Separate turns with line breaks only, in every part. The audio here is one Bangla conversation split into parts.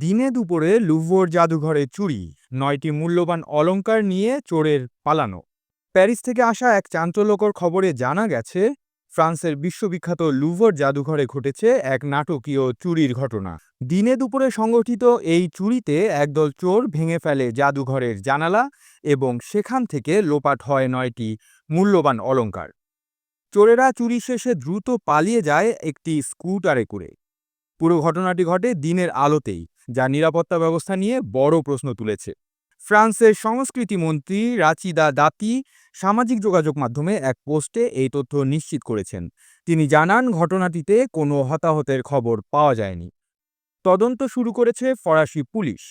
দিনে দুপুরে লুভোর জাদুঘরে চুরি, নয়টি মূল্যবান অলঙ্কার নিয়ে চোরের পালানো। প্যারিস থেকে আসা এক চাঞ্চল্যকর খবরে জানা গেছে, ফ্রান্সের বিশ্ববিখ্যাত লুভর জাদুঘরে ঘটেছে এক নাটকীয় চুরির ঘটনা। দিনে দুপুরে সংগঠিত এই চুরিতে একদল চোর ভেঙে ফেলে জাদুঘরের জানালা এবং সেখান থেকে লোপাট হয় নয়টি মূল্যবান অলংকার। চোরেরা চুরি শেষে দ্রুত পালিয়ে যায় একটি স্কুটারে করে। পুরো ঘটনাটি ঘটে দিনের আলোতেই, যা নিরাপত্তা ব্যবস্থা নিয়ে বড় প্রশ্ন তুলেছে। ফ্রান্সের সংস্কৃতি মন্ত্রী রাচিদা দাতি সামাজিক যোগাযোগ মাধ্যমে এক পোস্টে এই তথ্য নিশ্চিত করেছেন। তিনি জানান, ঘটনাটিতে কোনো হতাহতের খবর পাওয়া যায়নি। তদন্ত শুরু করেছে ফরাসি পুলিশ।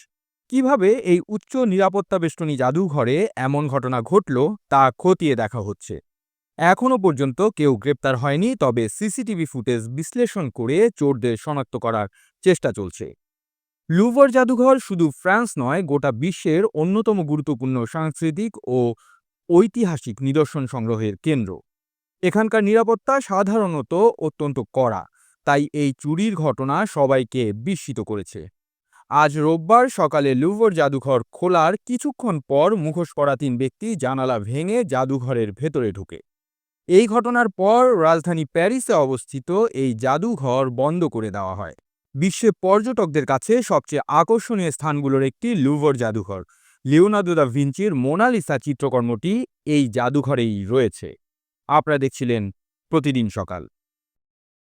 কীভাবে এই উচ্চ নিরাপত্তা বেষ্টনী জাদুঘরে এমন ঘটনা ঘটল তা খতিয়ে দেখা হচ্ছে। এখনও পর্যন্ত কেউ গ্রেপ্তার হয়নি, তবে সিসিটিভি ফুটেজ বিশ্লেষণ করে চোরদের শনাক্ত করার চেষ্টা চলছে। লুভর জাদুঘর শুধু ফ্রান্স নয়, গোটা বিশ্বের অন্যতম গুরুত্বপূর্ণ সাংস্কৃতিক ও ঐতিহাসিক নিদর্শন সংগ্রহের কেন্দ্র। এখানকার নিরাপত্তা সাধারণত অত্যন্ত কড়া, তাই এই চুরির ঘটনা সবাইকে বিস্মিত করেছে। আজ রোববার সকালে লুভর জাদুঘর খোলার কিছুক্ষণ পর মুখোশ পরা তিন ব্যক্তি জানালা ভেঙে জাদুঘরের ভেতরে ঢুকে। এই ঘটনার পর রাজধানী প্যারিসে অবস্থিত এই জাদুঘর বন্ধ করে দেওয়া হয়। বিশ্বে পর্যটকদের কাছে সবচেয়ে আকর্ষণীয় স্থানগুলোর একটি লুভর জাদুঘর। লিওনার্দো দা ভিঞ্চির মোনালিসা চিত্রকর্মটি এই জাদুঘরেই রয়েছে। আপনারা দেখছিলেন প্রতিদিন সকাল।